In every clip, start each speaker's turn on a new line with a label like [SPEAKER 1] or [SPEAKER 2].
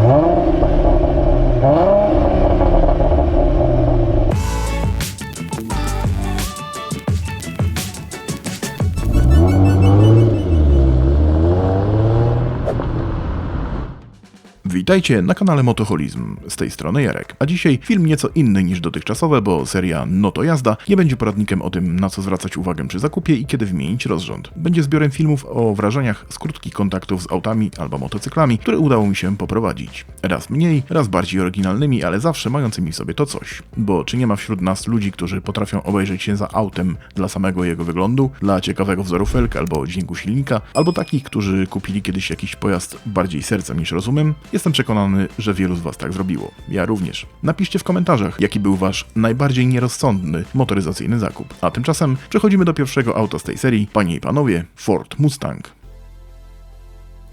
[SPEAKER 1] Oh, oh. Witajcie na kanale Motoholizm. Z tej strony Jarek. A dzisiaj film nieco inny niż dotychczasowe, bo seria No to jazda nie będzie poradnikiem o tym, na co zwracać uwagę przy zakupie i kiedy wymienić rozrząd. Będzie zbiorem filmów o wrażeniach z krótkich kontaktów z autami albo motocyklami, które udało mi się poprowadzić. Raz mniej, raz bardziej oryginalnymi, ale zawsze mającymi w sobie to coś. Bo czy nie ma wśród nas ludzi, którzy potrafią obejrzeć się za autem dla samego jego wyglądu, dla ciekawego wzoru felk albo dźwięku silnika, albo takich, którzy kupili kiedyś jakiś pojazd bardziej sercem niż rozumem? Jestem przekonany, że wielu z Was tak zrobiło. Ja również. Napiszcie w komentarzach, jaki był Wasz najbardziej nierozsądny motoryzacyjny zakup. A tymczasem przechodzimy do pierwszego auta z tej serii. Panie i panowie, Ford Mustang.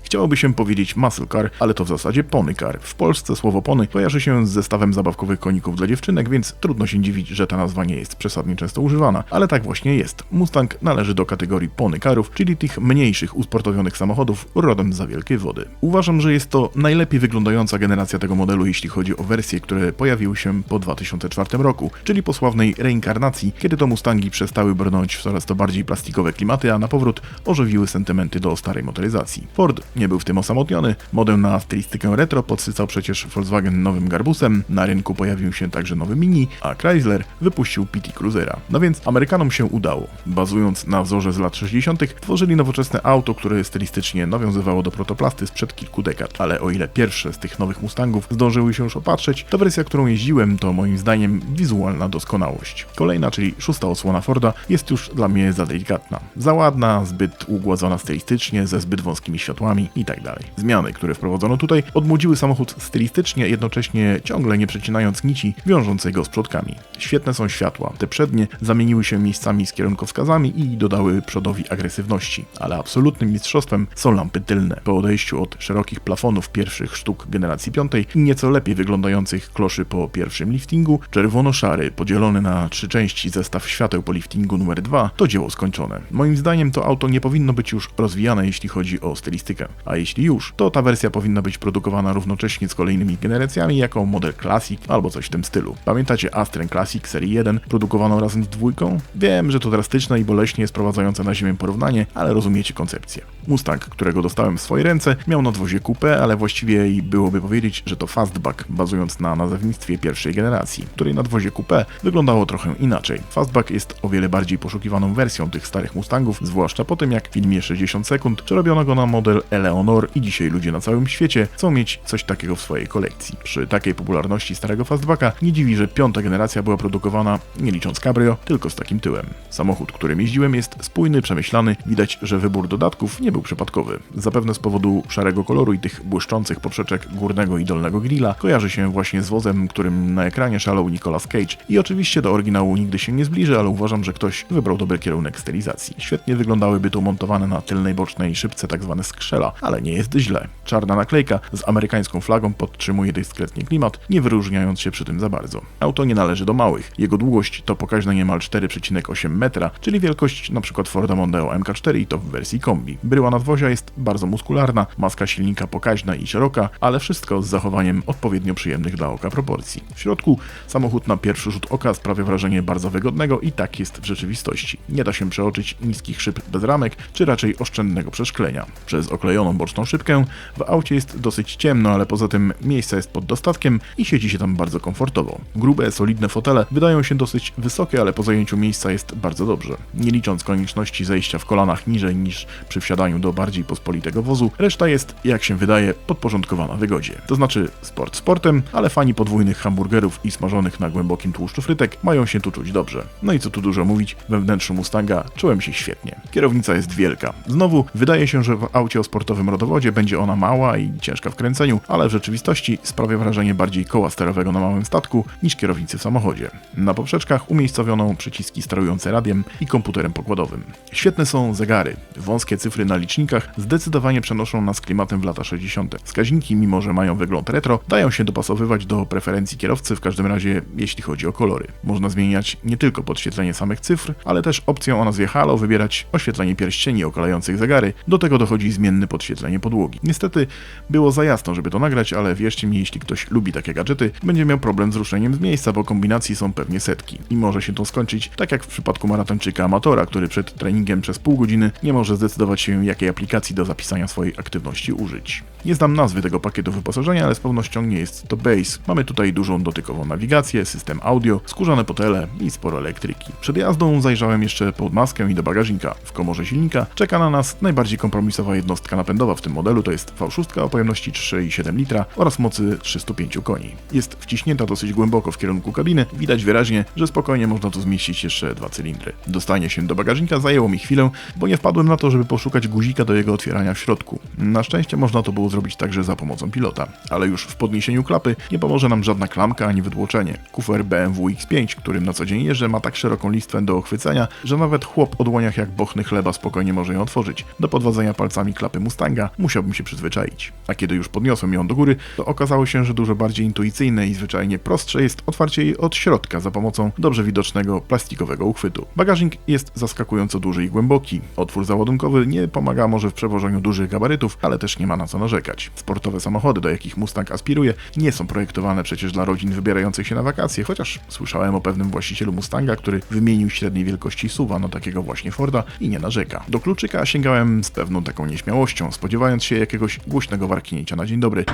[SPEAKER 1] Chciałoby się powiedzieć muscle car, ale to w zasadzie pony car. W Polsce słowo pony kojarzy się z zestawem zabawkowych koników dla dziewczynek, więc trudno się dziwić, że ta nazwa nie jest przesadnie często używana, ale tak właśnie jest. Mustang należy do kategorii pony carów, czyli tych mniejszych usportowionych samochodów rodem za wielkiej wody. Uważam, że jest to najlepiej wyglądająca generacja tego modelu, jeśli chodzi o wersje, które pojawiły się po 2004 roku, czyli po sławnej reinkarnacji, kiedy to Mustangi przestały brnąć w coraz to bardziej plastikowe klimaty, a na powrót ożywiły sentymenty do starej motoryzacji. Ford nie był w tym osamotniony. Modę na stylistykę retro podsycał przecież Volkswagen nowym Garbusem, na rynku pojawił się także nowy Mini, a Chrysler wypuścił PT Cruisera. No więc Amerykanom się udało. Bazując na wzorze z lat 60., tworzyli nowoczesne auto, które stylistycznie nawiązywało do protoplasty sprzed kilku dekad. Ale o ile pierwsze z tych nowych Mustangów zdążyły się już opatrzeć, to wersja, którą jeździłem, to moim zdaniem wizualna doskonałość. Kolejna, czyli szósta osłona Forda, jest już dla mnie za delikatna. Za ładna, zbyt ugładzona stylistycznie, ze zbyt wąskimi światłami i tak dalej. Zmiany, które wprowadzono tutaj, odmłodziły samochód stylistycznie, jednocześnie ciągle nie przecinając nici wiążącej go z przodkami. Świetne są światła. Te przednie zamieniły się miejscami z kierunkowskazami i dodały przodowi agresywności, ale absolutnym mistrzostwem są lampy tylne. Po odejściu od szerokich plafonów pierwszych sztuk generacji piątej i nieco lepiej wyglądających kloszy po pierwszym liftingu, czerwono-szary, podzielony na trzy części zestaw świateł po liftingu numer 2 to dzieło skończone. Moim zdaniem to auto nie powinno być już rozwijane, jeśli chodzi o stylistykę. A jeśli już, to ta wersja powinna być produkowana równocześnie z kolejnymi generacjami jako model Classic albo coś w tym stylu. Pamiętacie Astren Classic serii 1 produkowaną razem z dwójką? Wiem, że to drastyczne i boleśnie sprowadzające na ziemię porównanie, ale rozumiecie koncepcję. Mustang, którego dostałem w swoje ręce, miał nadwozie coupé, ale właściwie byłoby powiedzieć, że to fastback, bazując na nazewnictwie pierwszej generacji, której nadwozie coupé wyglądało trochę inaczej. Fastback jest o wiele bardziej poszukiwaną wersją tych starych Mustangów, zwłaszcza po tym jak w filmie 60 sekund przerobiono go na model Eleonor i dzisiaj ludzie na całym świecie chcą mieć coś takiego w swojej kolekcji. Przy takiej popularności starego fastbacka nie dziwi, że piąta generacja była produkowana, nie licząc cabrio, tylko z takim tyłem. Samochód, którym jeździłem jest spójny, przemyślany, widać, że wybór dodatków nie był przypadkowy. Zapewne z powodu szarego koloru i tych błyszczących poprzeczek górnego i dolnego grilla kojarzy się właśnie z wozem, którym na ekranie szalał Nicolas Cage i oczywiście do oryginału nigdy się nie zbliży, ale uważam, że ktoś wybrał dobry kierunek stylizacji. Świetnie wyglądałyby tu montowane na tylnej bocznej szybce tak zwane skrzela, ale nie jest źle. Czarna naklejka z amerykańską flagą podtrzymuje dyskretnie klimat, nie wyróżniając się przy tym za bardzo. Auto nie należy do małych. Jego długość to pokaźna niemal 4,8 metra, czyli wielkość np. Forda Mondeo MK4 i to w wersji kombi. Bryła nadwozia jest bardzo muskularna, maska silnika pokaźna i szeroka, ale wszystko z zachowaniem odpowiednio przyjemnych dla oka proporcji. W środku samochód na pierwszy rzut oka sprawia wrażenie bardzo wygodnego i tak jest w rzeczywistości. Nie da się przeoczyć niskich szyb bez ramek, czy raczej oszczędnego przeszklenia. Przez boczną szybkę w aucie jest dosyć ciemno, ale poza tym miejsca jest pod dostatkiem i siedzi się tam bardzo komfortowo. Grube, solidne fotele wydają się dosyć wysokie, ale po zajęciu miejsca jest bardzo dobrze. Nie licząc konieczności zejścia w kolanach niżej niż przy wsiadaniu do bardziej pospolitego wozu, reszta jest, jak się wydaje, podporządkowana wygodzie. To znaczy sport sportem, ale fani podwójnych hamburgerów i smażonych na głębokim tłuszczu frytek mają się tu czuć dobrze. No i co tu dużo mówić, we wnętrzu Mustanga czułem się świetnie. Kierownica jest wielka. Znowu, wydaje się, że w aucie o sportowym rodowodzie będzie ona mała i ciężka w kręceniu, ale w rzeczywistości sprawia wrażenie bardziej koła sterowego na małym statku niż kierownicy w samochodzie. Na poprzeczkach umiejscowiono przyciski sterujące radiem i komputerem pokładowym. Świetne są zegary. Wąskie cyfry na licznikach zdecydowanie przenoszą nas klimatem w lata 60. Wskaźniki, mimo że mają wygląd retro, dają się dopasowywać do preferencji kierowcy, w każdym razie jeśli chodzi o kolory. Można zmieniać nie tylko podświetlenie samych cyfr, ale też opcją o nazwie Halo wybierać oświetlenie pierścieni okalających zegary. Do tego dochodzi zmienny podświetlenie podświetlenie podłogi. Niestety było za jasno, żeby to nagrać, ale wierzcie mi, jeśli ktoś lubi takie gadżety, będzie miał problem z ruszeniem z miejsca, bo kombinacji są pewnie setki. I może się to skończyć tak jak w przypadku maratończyka amatora, który przed treningiem przez pół godziny nie może zdecydować się, jakiej aplikacji do zapisania swojej aktywności użyć. Nie znam nazwy tego pakietu wyposażenia, ale z pewnością nie jest to Base. Mamy tutaj dużą dotykową nawigację, system audio, skórzane fotele i sporo elektryki. Przed jazdą zajrzałem jeszcze pod maskę i do bagażnika. W komorze silnika czeka na nas najbardziej kompromisowa jednostka napędowa w tym modelu, to jest V6 o pojemności 3,7 litra oraz mocy 305 koni. Jest wciśnięta dosyć głęboko w kierunku kabiny, widać wyraźnie, że spokojnie można tu zmieścić jeszcze dwa cylindry. Dostanie się do bagażnika zajęło mi chwilę, bo nie wpadłem na to, żeby poszukać guzika do jego otwierania w środku. Na szczęście można to było zrobić także za pomocą pilota, ale już w podniesieniu klapy nie pomoże nam żadna klamka ani wydłoczenie. Kufer BMW X5, którym na co dzień jeżdżę, ma tak szeroką listwę do ochwycenia, że nawet chłop o dłoniach jak bochny chleba spokojnie może ją otworzyć. Do podwadzenia palcami klapy Mustanga musiałbym się przyzwyczaić. A kiedy już podniosłem ją do góry, to okazało się, że dużo bardziej intuicyjne i zwyczajnie prostsze jest otwarcie jej od środka za pomocą dobrze widocznego plastikowego uchwytu. Bagażnik jest zaskakująco duży i głęboki. Otwór załadunkowy nie pomaga może w przewożeniu dużych gabarytów, ale też nie ma na co narzekać. Sportowe samochody, do jakich Mustang aspiruje, nie są projektowane przecież dla rodzin wybierających się na wakacje, chociaż słyszałem o pewnym właścicielu Mustanga, który wymienił średniej wielkości suwa na takiego właśnie Forda i nie narzeka. Do kluczyka sięgałem z pewną taką nieśmiałością, spodziewając się jakiegoś głośnego warknięcia na dzień dobry.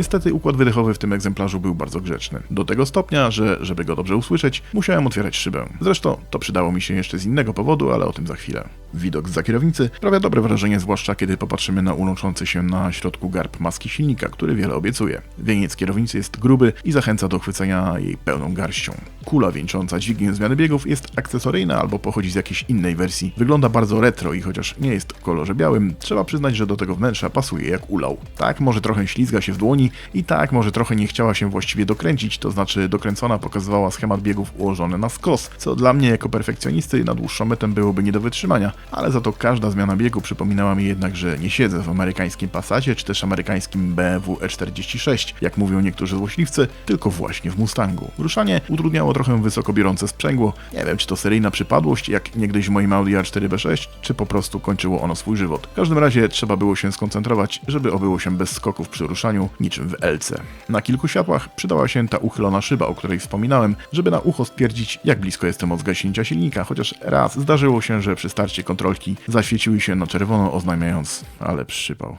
[SPEAKER 1] Niestety układ wydechowy w tym egzemplarzu był bardzo grzeczny. Do tego stopnia, że żeby go dobrze usłyszeć, musiałem otwierać szybę. Zresztą to przydało mi się jeszcze z innego powodu, ale o tym za chwilę. Widok za kierownicy sprawia dobre wrażenie, zwłaszcza kiedy popatrzymy na unoszący się na środku garb maski silnika, który wiele obiecuje. Wieniec kierownicy jest gruby i zachęca do chwycenia jej pełną garścią. Kula wieńcząca dźwignię zmiany biegów jest akcesoryjna albo pochodzi z jakiejś innej wersji. Wygląda bardzo retro i chociaż nie jest w kolorze białym, trzeba przyznać, że do tego wnętrza pasuje jak ulał. Tak, może trochę ślizga się w dłoni i tak, może trochę nie chciała się właściwie dokręcić, to znaczy dokręcona pokazywała schemat biegów ułożony na skos, co dla mnie jako perfekcjonisty na dłuższą metę byłoby nie do wytrzymania, ale za to każda zmiana biegu przypominała mi jednak, że nie siedzę w amerykańskim Passacie czy też amerykańskim BMW E46, jak mówią niektórzy złośliwcy, tylko właśnie w Mustangu. Ruszanie utrudniało trochę wysoko biorące sprzęgło, nie wiem czy to seryjna przypadłość, jak niegdyś w moim Audi A4B6, czy po prostu kończyło ono swój żywot. W każdym razie trzeba było się skoncentrować, żeby obyło się bez skoków przy ruszaniu, niczym w LC. Na kilku światłach przydała się ta uchylona szyba, o której wspominałem, żeby na ucho stwierdzić, jak blisko jestem od zgaśnięcia silnika, chociaż raz zdarzyło się, że przy starcie kontrolki zaświeciły się na czerwono, oznajmiając, ale przypał.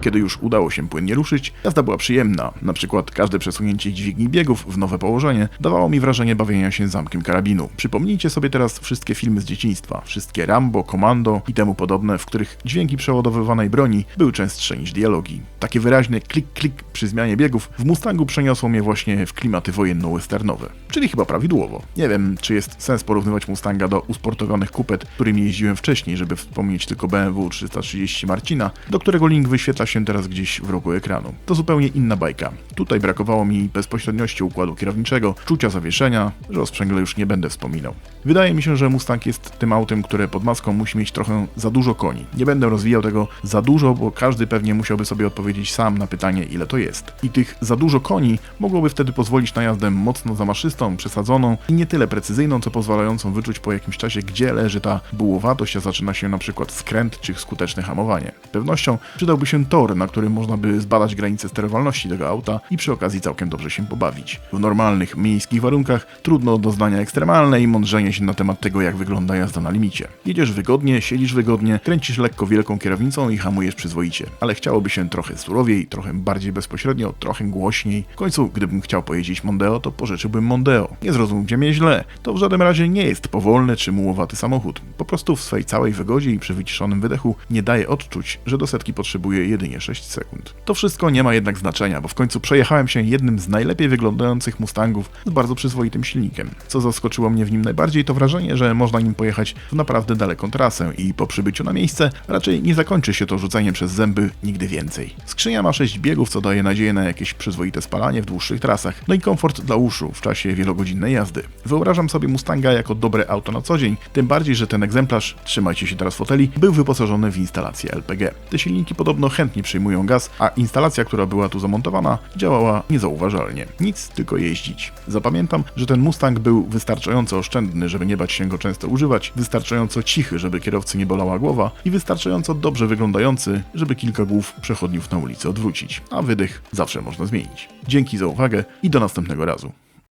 [SPEAKER 1] Kiedy już udało się płynnie ruszyć, jazda była przyjemna. Na przykład każde przesunięcie dźwigni biegów w nowe położenie dawało mi wrażenie bawienia się zamkiem karabinu. Przypomnijcie sobie teraz wszystkie filmy z dzieciństwa, wszystkie Rambo, Komando i temu podobne, w których dźwięki przeładowywanej broni były częstsze niż dialogi. Takie wyraźne klik-klik przy zmianie biegów w Mustangu przeniosło mnie właśnie w klimaty wojenno-westernowe. Czyli chyba prawidłowo. Nie wiem, czy jest sens porównywać Mustanga do usportowionych kupet, którymi jeździłem wcześniej, żeby wspomnieć tylko BMW 330 Marcina, do którego link wyświetla się teraz gdzieś w rogu ekranu. To zupełnie inna bajka. Tutaj brakowało mi bezpośredniości układu kierowniczego, czucia zawieszenia, że o sprzęgle już nie będę wspominał. Wydaje mi się, że Mustang jest tym autem, które pod maską musi mieć trochę za dużo koni. Nie będę rozwijał tego za dużo, bo każdy pewnie musiałby sobie odpowiedzieć sam na pytanie, ile to jest. I tych za dużo koni mogłoby wtedy pozwolić na jazdę mocno zamaszystą, przesadzoną i nie tyle precyzyjną, co pozwalającą wyczuć po jakimś czasie, gdzie leży ta bułowatość, a zaczyna się na przykład skręt czy skuteczne hamowanie. Z pewnością przydałby się tor, na którym można by zbadać granice sterowalności tego auta i przy okazji całkiem dobrze się pobawić. W normalnych, miejskich warunkach trudno o doznania ekstremalne i mądrzenie się na temat tego, jak wygląda jazda na limicie. Jedziesz wygodnie, siedzisz wygodnie, kręcisz lekko wielką kierownicą i hamujesz przyzwoicie. Ale chciałoby się trochę surowiej, trochę bardziej bezpośrednio, trochę głośniej. W końcu, gdybym chciał pojeździć Mondeo, to pożyczyłbym Mondeo. Nie zrozumcie mnie źle. To w żadnym razie nie jest powolny czy mułowaty samochód. Po prostu w swej całej wygodzie i przy wyciszonym wydechu nie daje odczuć, że do setki potrzebuje jedynie jedynie 6 sekund. To wszystko nie ma jednak znaczenia, bo w końcu przejechałem się jednym z najlepiej wyglądających Mustangów z bardzo przyzwoitym silnikiem. Co zaskoczyło mnie w nim najbardziej to wrażenie, że można nim pojechać w naprawdę daleką trasę i po przybyciu na miejsce raczej nie zakończy się to rzucaniem przez zęby nigdy więcej. Skrzynia ma 6 biegów, co daje nadzieję na jakieś przyzwoite spalanie w dłuższych trasach, no i komfort dla uszu w czasie wielogodzinnej jazdy. Wyobrażam sobie Mustanga jako dobre auto na co dzień, tym bardziej, że ten egzemplarz, trzymajcie się teraz foteli, był wyposażony w instalację LPG. Te silniki podobno chętnie przyjmują gaz, a instalacja, która była tu zamontowana, działała niezauważalnie. Nic, tylko jeździć. Zapamiętam, że ten Mustang był wystarczająco oszczędny, żeby nie bać się go często używać, wystarczająco cichy, żeby kierowcy nie bolała głowa i wystarczająco dobrze wyglądający, żeby kilka głów przechodniów na ulicy odwrócić, a wydech zawsze można zmienić. Dzięki za uwagę i do następnego razu.